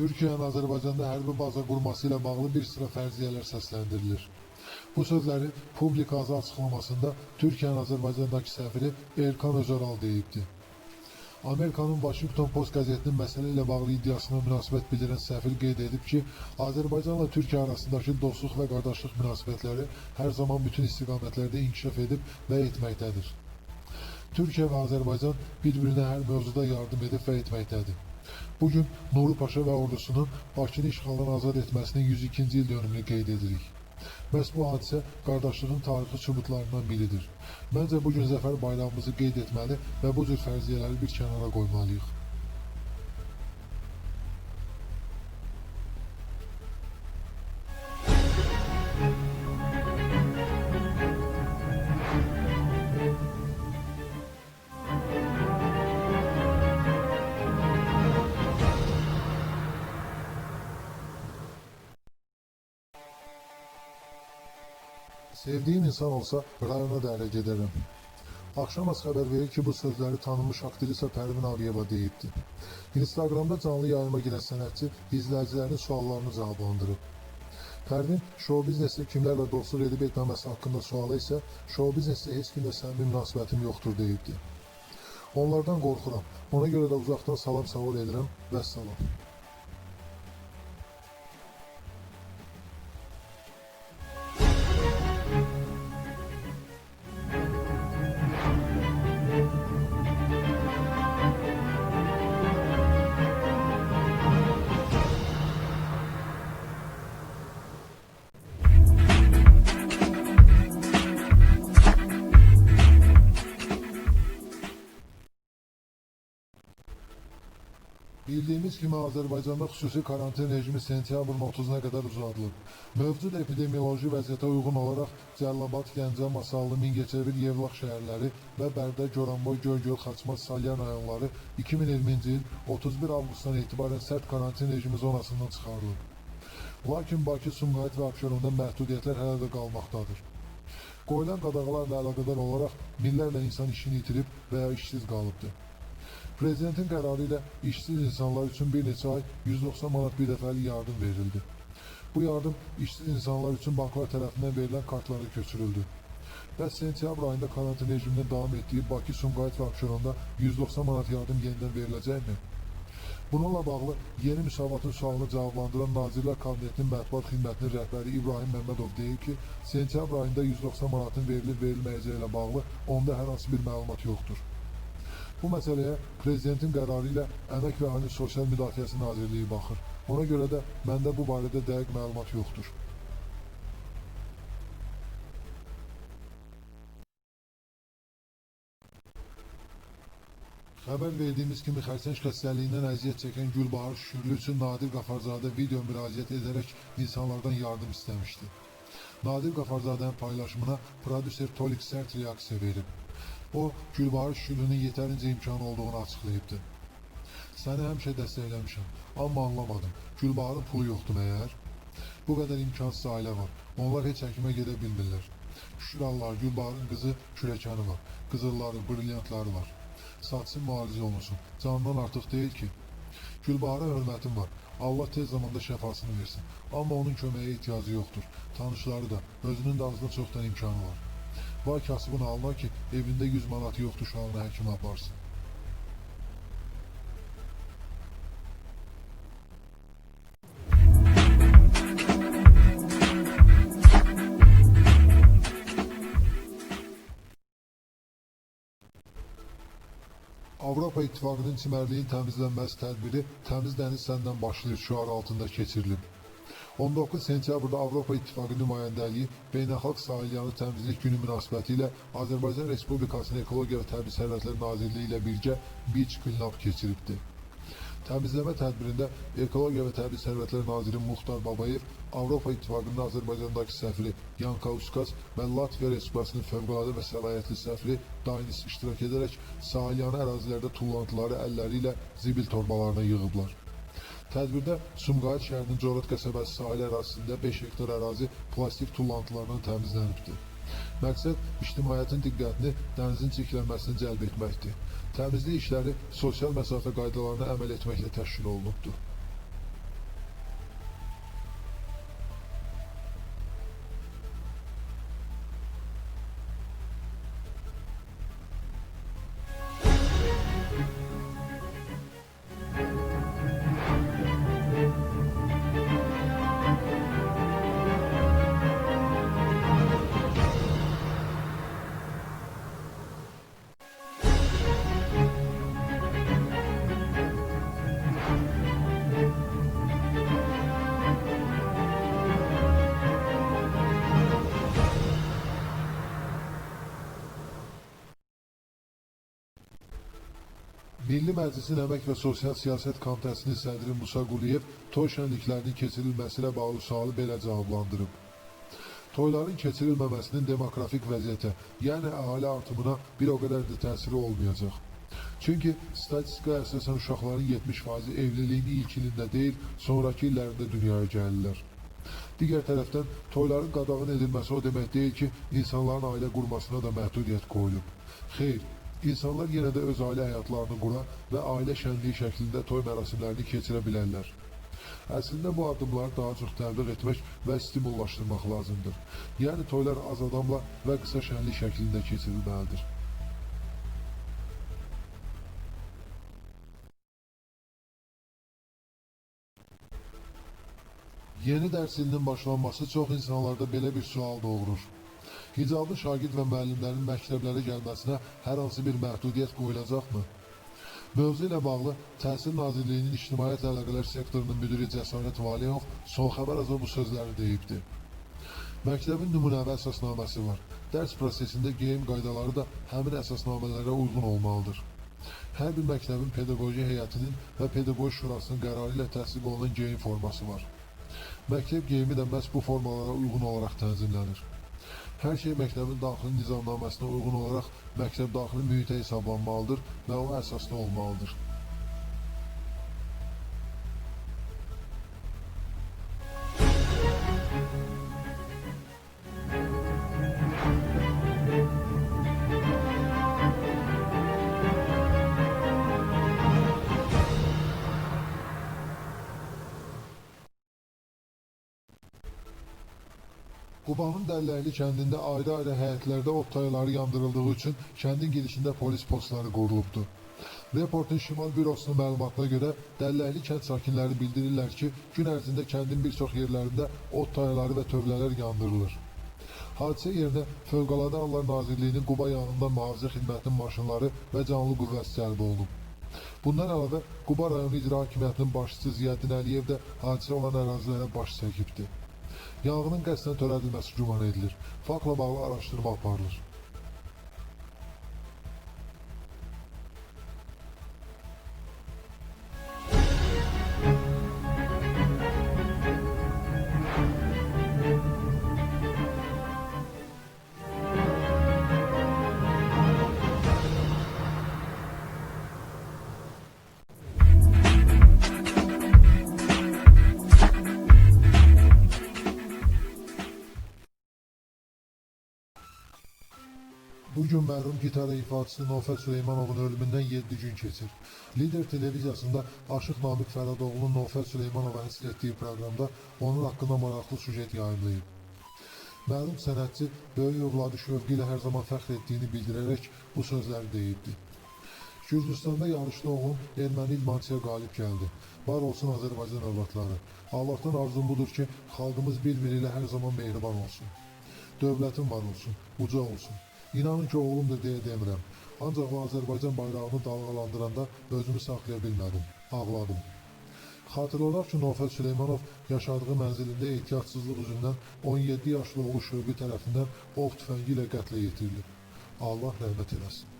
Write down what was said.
Türkiye'nin Azərbaycanda hərbi baza qurması ilə bağlı bir sıra fərziyyələr səsləndirilir. Bu sözləri publik azı açıqlamasında Türkiye'nin Azərbaycandakı səfiri Erkan Özaral deyibdi. Amerikanın Washington Post qəzetinin məsələ ilə bağlı iddiasına münasibət bildirən səfir qeyd edib ki, Azərbaycanla Türkiyə arasındakı dostluq və qardaşlıq münasibətləri hər zaman bütün istiqamətlərdə inkişaf edib və etməkdədir. Türkiyə və Azərbaycan bir-birinə hər mövzuda yardım edib və etməkdədir. Bugün Nuri Paşa və ordusunun Bakını işğaldan azad etməsinin 102-ci il dönümünü qeyd edirik. Məhz bu hadisə qardaşlığın tarixi sübutlarından biridir. Məncə bu gün Zəfər bayramımızı qeyd etməli və bu cür fərziyyələri bir kənara qoymalıyıq. Sevdiğim insan olsa rayona da ərə gedərəm. Axşamaz xəbər verir ki, bu sözləri tanınmış aktrisa Pərvin Ağıyeva deyibdi. Instagramda canlı yayıma girən sənətçi izləyicilərin suallarını cavablandırıb. Pərvin, show biznesdə kimlərlə dostluq edib etməməsi haqqında sualı isə show biznesdə heç kimlə səmimi münasibətim yoxdur deyibdi. Onlardan qorxuram. Ona görə də uzaqdan salam savur edirəm. Vəssalam. Bildiğimiz kimi Azərbaycanda xüsusi karantin rejimi sentyabrın 30-una qədər uzadılıb. Mövcud epidemioloji vəziyyətə uyğun olaraq Cəlilabad, Gəncə, Masallı, Mingəçevir, Yevlax şəhərləri və Bərdə, Goranboy, Göygöl, Xaçmaz, Salyan rayonları 2020-ci il 31 avqustdan etibarən sərt karantin rejimi zonasından çıxarılıb. Lakin Bakı, Sumqayıt və Abşeronda məhdudiyyətlər hələ də qalmaqdadır. Qoyulan qadağalarla əlaqədar olaraq minlərlə insan işini itirib və ya işsiz qalıbdır. Prezidentin qərarı ilə işsiz insanlar üçün bir ay 190 manat bir dəfəlik yardım verildi. Bu yardım işsiz insanlar üçün banklar tərəfindən verilən kartlara köçürüldü. Bəs sentyabr ayında karantin rejiminin davam etdiyi Bakı, Sumqayıt və Abşeronda 190 manat yardım yenidən veriləcəkmi? Bununla bağlı yeni müsavatın sualını cavablandıran Nazirlər Kabinetinin mətbuat xidmətinin rəhbəri İbrahim Məmmədov deyir ki, sentyabr ayında 190 manatın verilib verilməyəcəyi ilə bağlı onda hər hansı bir məlumat yoxdur. Bu məsələyə prezidentin qərarı ilə Əmək və Əhalinin Sosial Müdafiəsi Nazirliyi baxır. Ona görə də məndə bu barədə dəqiq məlumat yoxdur. Xəbər verdiyimiz kimi xərçəng xəstəliyindən əziyyət çəkən Gülbahar Şükürlü üçün Nadir Qafarzadə video müraciət edərək insanlardan yardım istəmişdi. Nadir Qafarbzadənin paylaşımına prodüser Tolik sərt reaksiya verib. O, Gülbahar Şükürlünün yetərincə imkanı olduğunu açıqlayıbdı. Səni həmişə dəstəkləmişəm, amma anlamadım. Gülbaharın pulu yoxdur məyər? Bu qədər imkansız ailə var. Onlar heç həkimə gedə bilmirlər. Şükür Allaha Gülbaharın qızı kürəkəni var. Qızılları, brilyantları var. Saçsın müalicə olunsun. Canından artıq deyil ki. Gülbahara hörmətim var. Allah tez zamanda şəfasını versin. Amma onun köməyə ehtiyacı yoxdur. Tanışları da, özünün də azdan çoxdan imkanı var. Var kasıbın halına ki, evində 100 manat yoxdur uşağını həkimə aparsın. Avropa İttifaqının çimərliyin təmizlənməsi tədbiri Təmiz Dəniz səndən başlayır şüarı altında keçirilib. 19 sentyabrda Avropa İttifaqı nümayəndəliyi Beynəlxalq Sahilyanı Təmizlik Günü münasibəti ilə Azərbaycan Respublikasının Ekologiya və Təbii Sərvətlər Nazirliyi ilə birgə Beach Cleanup keçiribdi. Təmizləmə tədbirində Ekologiya və Təbii Sərvətlər Naziri Muxtar Babayev, Avropa İttifaqının Azərbaycandakı səfiri Yan Kauskas və Latviya Respublikasının fövqəladə və səlahiyyətli səfiri Dainis iştirak edərək sahilyanı ərazilərdə tullantıları əlləri ilə zibil torbalarına yığıblar. Tədbirdə Sumqayıt şəhərinin Corot qəsəbəsi sahil ərazisində 5 hektar ərazi plastik tullantılardan təmizlənibdir. Məqsəd ictimaiyyətin diqqətini dənizin çirklənməsinə cəlb etməkdir. Təmizlik işləri sosial məsafə qaydalarına əməl etməklə təşkil olunubdur. Milli Məclisin Əmək və Sosial Siyasət Komitəsinin sədri Musa Quliyev toy şənliklərinin keçirilməsi ilə bağlı sualı belə cavablandırıb. Toyların keçirilməməsinin demografik vəziyyətə, yəni əhali artımına bir o qədər də təsiri olmayacaq. Çünki statistikaya əsasən uşaqların 70%-i evliliyin ilk ilində deyil, sonraki illərində dünyaya gəlirlər. Digər tərəfdən toyların qadağan edilməsi o demək deyil ki, insanların ailə qurmasına da məhdudiyyət qoyulub. Xeyr, insanlar yenə də öz ailə həyatlarını qura və ailə şənliyi şəklində toy mərasimlərini keçirə bilərlər. Əslində bu addımları daha çox təbliğ etmək və stimullaşdırmaq lazımdır. Yəni toylar az adamla və qısa şənlik şəklində keçirilməlidir. Yeni dərs ilinin başlanması çox insanlarda belə bir sual doğurur. Hicablı şagird və müəllimlərin məktəblərə gəlməsinə hər hansı bir məhdudiyyət qoyulacaqmı? Mövzu ilə bağlı Təhsil Nazirliyinin İctimaiyyət Əlaqələr sektorunun müdiri Cəsarət Valiyov son xəbər azı bu sözləri deyibdi. Məktəbin nümunəvi əsasnaməsi var. Dərs prosesində geyim qaydaları da həmin əsasnamələrə uyğun olmalıdır. Hər bir məktəbin pedaqoji heyətinin və pedaqoji şurasının qərarı ilə təsdiq olunan geyim forması var. Məktəb geyimi də məhz bu formalara uyğun olaraq tənzimlənir. Hər şey məktəbin daxili nizamnaməsinə uyğun olaraq məktəb daxili mühitə hesablanmalıdır və o əsasda olmalıdır. Qubanın Dəlləkli kəndində ayrı-ayrı həyətlərdə ot yandırıldığı üçün kəndin girişində polis postları qurulubdu. Reportun Şimal Bürosunun məlumatına görə Dəlləkli kənd sakinləri bildirirlər ki, gün ərzində kəndin bir çox yerlərində ot və tövlələr yandırılır. Hadisə yerinə Fövqəladə Hallar Nazirliyinin Quba yanında mühafizə xidmətinin maşınları və canlı qüvvəsi cəlb olunub. Bundan əlavə Quba rayonu icra hakimiyyətinin başçısı Ziyəddin Əliyev də hadisə olan ərazilərə baş çəkibdi. Yanğının qəsdən törədilməsi güman edilir. Faktla bağlı araşdırma aparılır. Bugün mərhum gitarə ifaçısı Nofət Süleymanovun ölümündən 7 gün keçir. Lider televiziyasında Aşıq Namiq Fərədoğlu'nun Nofət Süleymanova həsr etdiyi proqramda onun haqqında maraqlı sujet yayımlayıb. Mərhum sənətçi böyük övladı şövqü ilə hər zaman fəxr etdiyini bildirərək bu sözləri deyibdi. Gürcüstanda yarışda oğlum erməni idmançıya qalib gəldi. Var olsun Azərbaycan övladları. Allahdan arzum budur ki, xalqımız bir-biri ilə hər zaman mehriban olsun. Dövlətin var olsun, uca olsun. İnanın ki, oğlumdur deyə demirəm. Ancaq o Azərbaycan bayrağını dalğalandıranda özümü saxlaya bilmədim. Ağladım. Xatırladaq ki, Nofət Süleymanov yaşadığı mənzilində ehtiyatsızlıq üzündən 17 yaşlı oğlu Şövqü tərəfindən ov tüfəngi ilə qətlə yetirilib. Allah rəhmət eləsin.